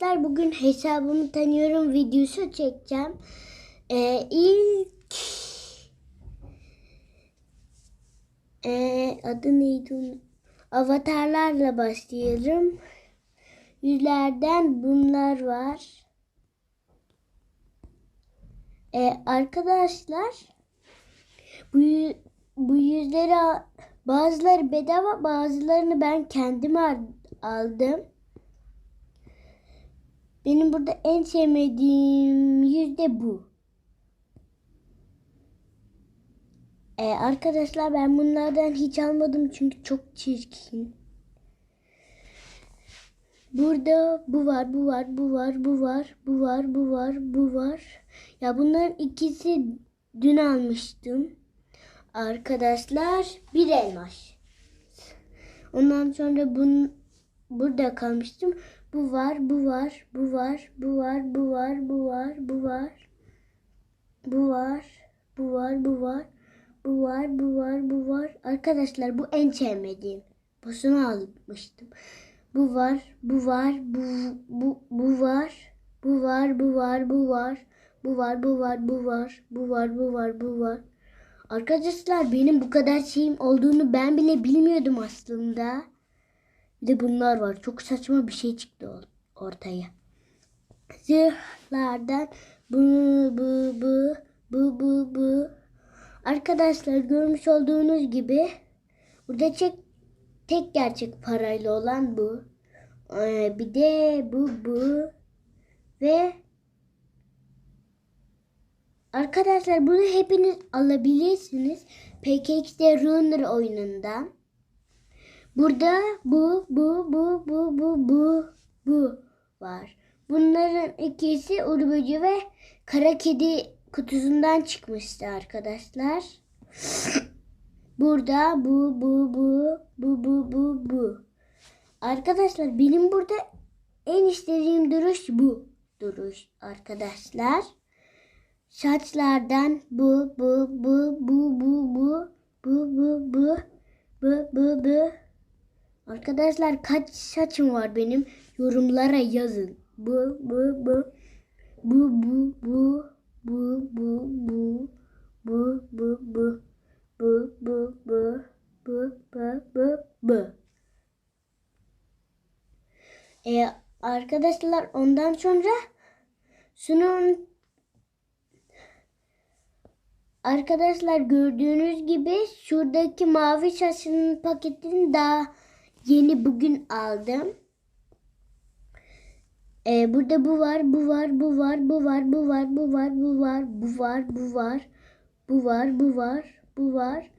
Arkadaşlar bugün hesabımı tanıyorum videosu çekeceğim. Ee, ilk ee, adı neydi? Avatarlarla başlayalım. Yüzlerden bunlar var. Ee, arkadaşlar bu bu yüzleri bazıları bedava bazılarını ben kendim al- aldım. Benim burada en sevmediğim yüz de bu. Ee, arkadaşlar ben bunlardan hiç almadım çünkü çok çirkin. Burada bu var, bu var, bu var, bu var, bu var, bu var, bu var. Ya bunların ikisi dün almıştım. Arkadaşlar bir elmas. Ondan sonra bun, burada kalmıştım. Bu var, bu var, bu var, bu var, bu var, bu var, bu var. Bu var, bu var, bu var. Bu var, bu var, bu var. Arkadaşlar bu en sevmediğim. Boşuna almıştım. Bu var, bu var, bu bu bu var. Bu var, bu var, bu var. Bu var, bu var, bu var. Bu var, bu var, bu var. Arkadaşlar benim bu kadar şeyim olduğunu ben bile bilmiyordum aslında. Bir de bunlar var. Çok saçma bir şey çıktı or- ortaya. Zırhlardan bu bu bu bu bu bu. Arkadaşlar görmüş olduğunuz gibi burada tek, tek gerçek parayla olan bu. Ee, bir de bu bu ve Arkadaşlar bunu hepiniz alabilirsiniz. PKX'de Runner oyunundan. Burada bu, bu, bu, bu, bu, bu, bu var. Bunların ikisi Urbacı ve Kara Kedi kutusundan çıkmıştı arkadaşlar. Burada bu, bu, bu, bu, bu, bu, bu. Arkadaşlar benim burada en istediğim duruş bu duruş arkadaşlar. Saçlardan bu, bu, bu, bu, bu, bu, bu, bu, bu, bu, bu, bu. Arkadaşlar kaç saçım var benim? Yorumlara yazın. Bu, bu, bu. Bu, bu, bu. Bu, bu, bu. Bu, bu, bu. Bu, bu, bu. Bu, bu, bu, bu. Ee, arkadaşlar ondan sonra şunun Arkadaşlar gördüğünüz gibi şuradaki mavi şaşının paketini daha yeni bugün aldım. Ee, burada bu var, bu var, bu var, bu var, bu var, bu var, bu var, bu var, bu var, bu var, bu var, bu var.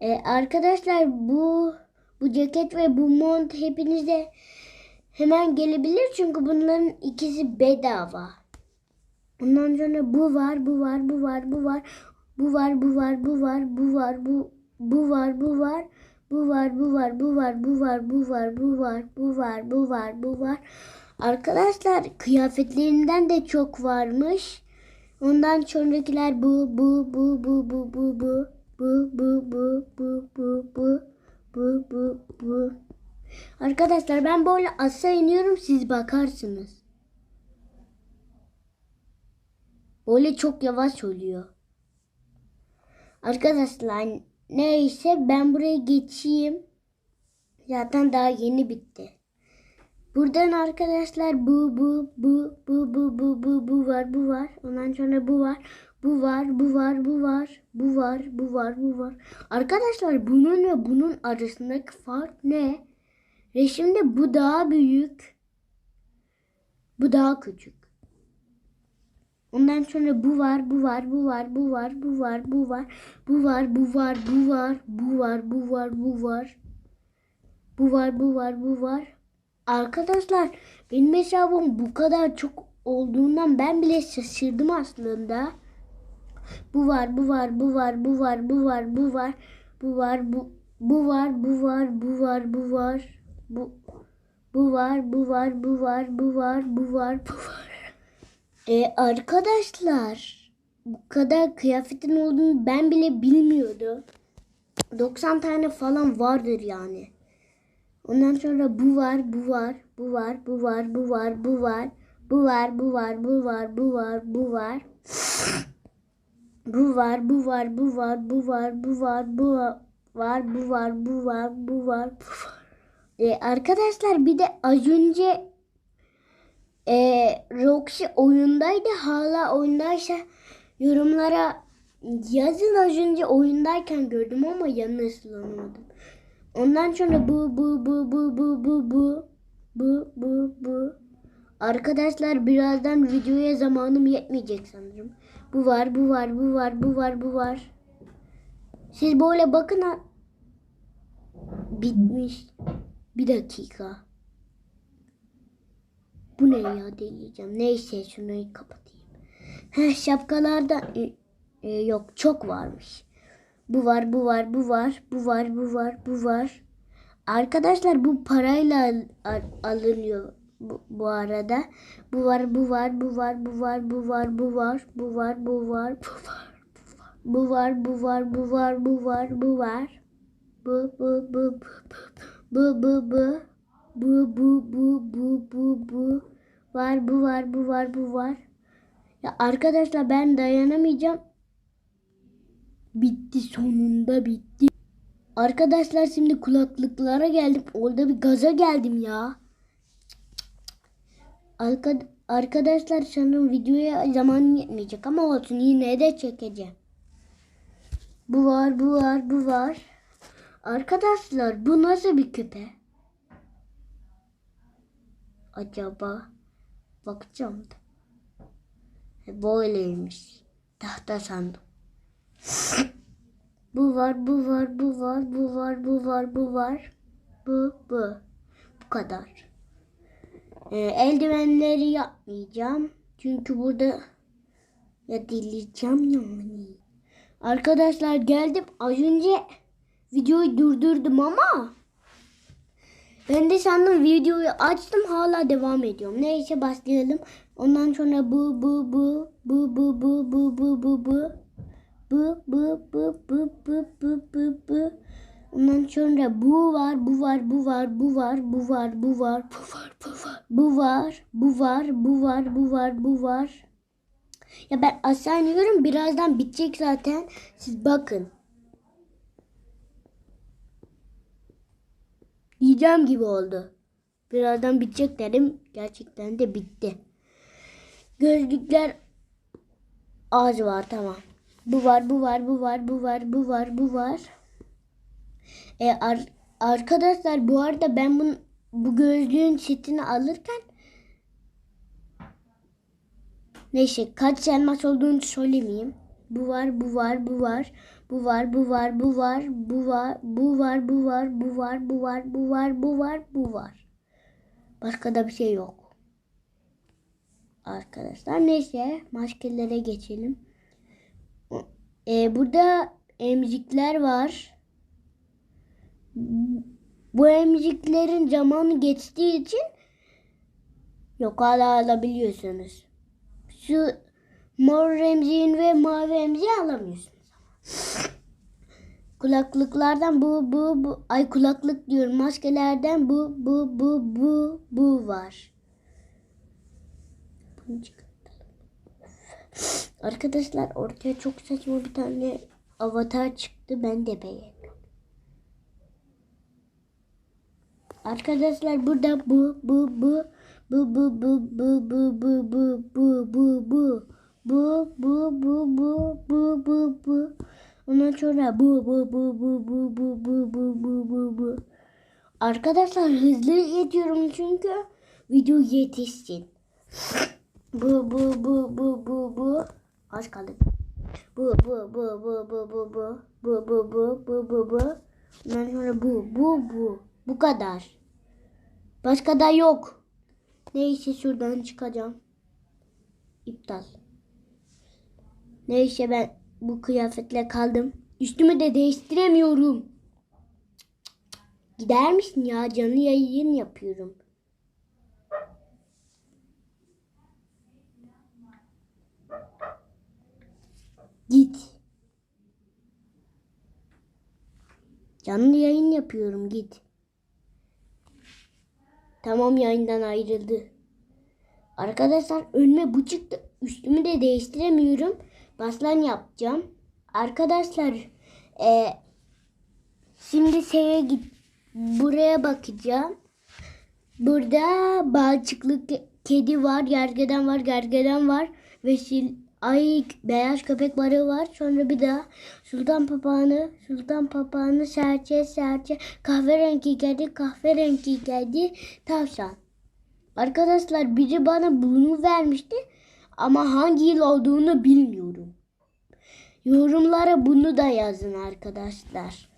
Ee, arkadaşlar bu bu ceket ve bu mont hepinize hemen gelebilir çünkü bunların ikisi bedava. Ondan sonra bu var, bu var, bu var, bu var. Bu var, bu var, bu var, bu var, bu bu var, bu var. Bu var, bu var, bu var, bu var, bu var, bu var, bu var, bu var, bu var. Arkadaşlar kıyafetlerinden de çok varmış. Ondan sonrakiler bu, bu, bu, bu, bu, bu, bu, bu, bu, bu, bu, bu, bu, bu, bu, bu. Arkadaşlar ben böyle aşağı iniyorum siz bakarsınız. Böyle çok yavaş oluyor. Arkadaşlar neyse ben buraya geçeyim. Zaten daha yeni bitti. Buradan arkadaşlar bu bu bu bu bu bu bu bu var bu var. Ondan sonra bu var. Bu var, bu var, bu var, bu var, bu var, bu var. Arkadaşlar bunun ve bunun arasındaki fark ne? Resimde bu daha büyük. Bu daha küçük. Ondan sonra bu var, bu var, bu var, bu var, bu var, bu var, bu var, bu var, bu var, bu var, bu var, bu var. Bu var, bu var, bu var. Arkadaşlar benim hesabım bu kadar çok olduğundan ben bile şaşırdım aslında. Bu var, bu var, bu var, bu var, bu var, bu var, bu var, bu bu var, bu var, bu var, bu var, bu bu var, bu var, bu var, bu var, bu var, bu var. E, arkadaşlar bu kadar kıyafetin olduğunu ben bile bilmiyordum. 90 tane falan vardır yani. Ondan sonra bu var, bu var, Bu var, bu var, bu var, bu var. Bu var, bu var, bu var, bu var, bu var. Bu var, bu var, bu var, bu var, bu var, bu var, var, bu var, bu var, bu var. Ee, arkadaşlar bir de az önce e, Roxy oyundaydı. Hala oyundaysa yorumlara yazın az önce oyundayken gördüm ama yanlış anlamadım. Ondan sonra bu bu bu bu bu bu bu bu bu bu Arkadaşlar birazdan videoya zamanım yetmeyecek sanırım. Bu var, bu var, bu var, bu var, bu var. Siz böyle bakın. Bitmiş. Bir dakika. Bu ne ya deliyeceğim. Neyse şunu kapatayım. Heh, şapkalarda e, e, yok çok varmış. Bu var, bu var, bu var, bu var, bu var, bu var. Arkadaşlar bu parayla al- alınıyor bu, bu arada. Bu var, bu var, bu var, bu var, bu var, bu var, bu var, bu var, bu var. Bu var, bu var, bu var, bu var, bu var. Bu, bu, bu, bu, bu, bu, bu. Bu, bu, bu, bu, bu, bu. Var, bu var, bu var, bu var. Ya arkadaşlar ben dayanamayacağım. Bitti sonunda bitti. Arkadaşlar şimdi kulaklıklara geldim. Orada bir gaza geldim ya. Arka, arkadaşlar sanırım videoya zaman yetmeyecek ama olsun yine de çekeceğim. Bu var, bu var, bu var. Arkadaşlar bu nasıl bir küpe? Acaba bakacağım da. E, Böyleymiş. Tahta sandım. Bu var, bu var, bu var, bu var, bu var, bu var. Bu, bu. Bu kadar. Ee, eldivenleri yapmayacağım. Çünkü burada ya dileyeceğim yani. Arkadaşlar geldim. Az önce videoyu durdurdum ama ben de sandım videoyu açtım hala devam ediyorum. Neyse başlayalım. Ondan sonra bu bu bu bu bu bu bu bu bu bu bu bu bu bu bu bu bu bu Ondan sonra bu var, bu var, bu var, bu var, bu var, bu var, bu var, bu var, bu var, bu var, bu var, bu var. Ya ben aşağı iniyorum. Birazdan bitecek zaten. Siz bakın. Diyeceğim gibi oldu. Birazdan bitecek dedim. Gerçekten de bitti. Gözlükler az var tamam. Bu var, bu var, bu var, bu var, bu var, bu var. E, ar- arkadaşlar bu arada ben bunu, bu gözlüğün setini alırken neyse kaç elmas olduğunu söylemeyeyim. Bu var, bu var, bu var. Bu var, bu var, bu var, bu var, bu var, bu var, bu var, bu var, bu var, bu var, bu var. Başka da bir şey yok. Arkadaşlar neyse maskelere geçelim. E, burada emzikler var. Bu emziklerin zamanı geçtiği için yok hala alabiliyorsunuz. Şu mor emziğin ve mavi emziği alamıyorsunuz. Kulaklıklardan bu bu bu ay kulaklık diyorum maskelerden bu bu bu bu bu var. Arkadaşlar ortaya çok saçma bir tane avatar çıktı ben de beğendim. Arkadaşlar burada bu bu bu bu bu bu bu bu bu bu bu bu bu bu bu bu bu bu bu ondan sonra bu bu bu bu bu bu bu bu bu bu bu Arkadaşlar hızlı geçiyorum çünkü video yetişsin. Bu bu bu bu bu bu az kaldı. Bu bu bu bu bu bu bu bu bu bu bu bu bu ondan sonra bu bu bu bu kadar. Başka da yok. Neyse şuradan çıkacağım. İptal. Neyse ben bu kıyafetle kaldım. Üstümü de değiştiremiyorum. Gider misin ya? Canlı yayın yapıyorum. Git. Canlı yayın yapıyorum git. Tamam yayından ayrıldı. Arkadaşlar önüme bu çıktı. Üstümü de değiştiremiyorum. Baslan yapacağım. Arkadaşlar e, şimdi şeye git buraya bakacağım. Burada balçıklı ke- kedi var, gergedan var, gergedan var ve sil ay beyaz köpek balığı var. Sonra bir daha sultan papağanı, sultan papağanı, serçe, serçe, kahverengi kedi, kahverengi kedi, tavşan. Arkadaşlar biri bana bunu vermişti ama hangi yıl olduğunu bilmiyorum. Yorumlara bunu da yazın arkadaşlar.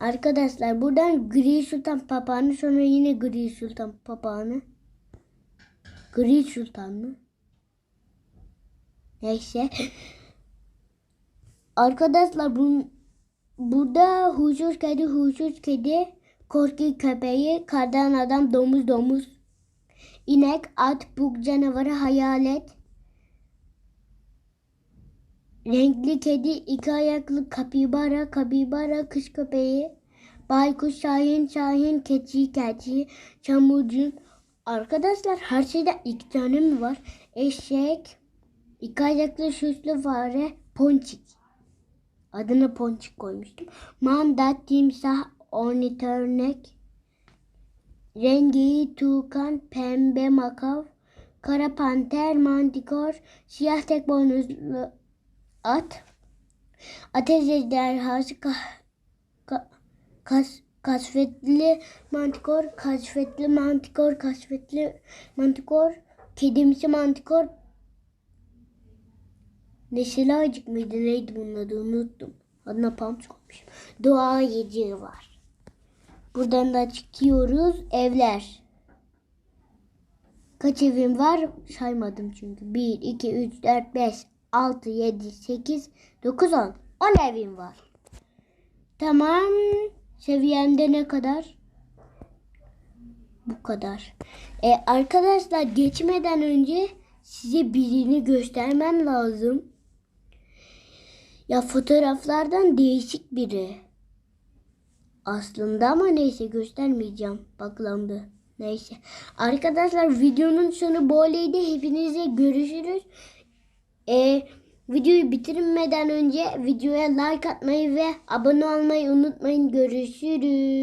Arkadaşlar buradan Gri Sultan papağanı sonra yine Gri Sultan papağanı. Gri Sultan mı? Neyse. Arkadaşlar bu, burada huysuz kedi, huysuz kedi, korku köpeği, kardan adam, domuz domuz, inek, at, buk canavarı, hayalet, renkli kedi, iki ayaklı kapibara, kapibara, kış köpeği, baykuş, şahin, şahin, keçi, keçi, çamurcun. Arkadaşlar her şeyde iki tane mi var? Eşek, iki ayaklı süslü fare, ponçik. Adını ponçik koymuştum. Manda, timsah, ornitörnek, rengi tukan, pembe makav, kara panter, mantikor, siyah tek boynuzlu at, ateş ejderhası, ka- ka- kas, kasvetli mantikor, kasvetli mantikor, kasvetli mantikor, kedimsi mantikor, Neşeli Aycık mıydı neydi bunun adı unuttum. Adına Pams koymuşum. Doğa yediği var. Buradan da çıkıyoruz. Evler. Kaç evim var? Saymadım çünkü. 1, 2, 3, 4, 5, 6, 7, 8, 9, 10. 10 evim var. Tamam. Seviyemde ne kadar? Bu kadar. E, arkadaşlar geçmeden önce size birini göstermem lazım. Ya fotoğraflardan değişik biri. Aslında ama neyse göstermeyeceğim. Baklandı. Neyse. Arkadaşlar videonun sonu böyleydi. Hepinize görüşürüz. E, videoyu bitirmeden önce videoya like atmayı ve abone olmayı unutmayın. Görüşürüz.